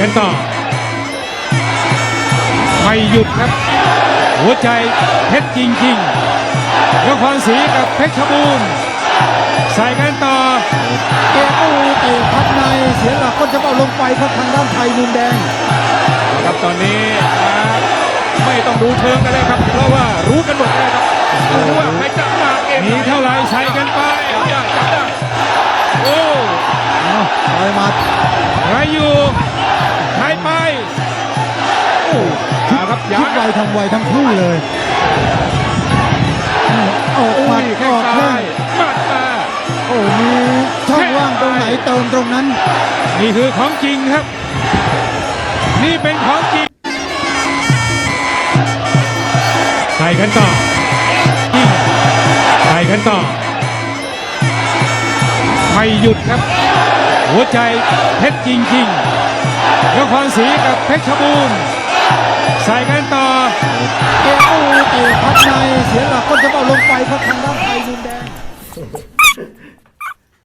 กันต่อ ไม่หยุดครับ หัวใจเพชรจริงๆนครศรีกับเพชรบูรณ์ใส่กันต่อเตะโอ้เตะพับในเสียหลักก็จะเอาลงไปครับทางด้านไทยมุมแดงครับตอนนี้อ่าไม่ต้องดูเชิงกันเลยครับเพราะว่ารู้กันหมดเลยครับรู้ว่าใครจะมาเกมมีเท่าไหรใส่กันไปจับได้จับได้โอ้เอาต่อยหมัดใครอยู่ ใครไปเอาครับคิยาดไวทำไวทั้งคู่เลยออกหมัดอุ้ยอแข้งอกซ้าแข้ยงหมัดมาโอ้มีช่องว่างตรงไหนเติมตรงนั้น นี่คือของจริงครับ นี่เป็นของจริงใส่กันต่อจริงใส่กันต่อไม่หยุดครับ หัวใจเพชรจริงๆน ครศรีกับเพชรบูรณ์ใส่กันต่อเกียอูเตีพัดในเสียหลักก้นจะเบาลงไปเพราะทางด้านไทยมุมแดง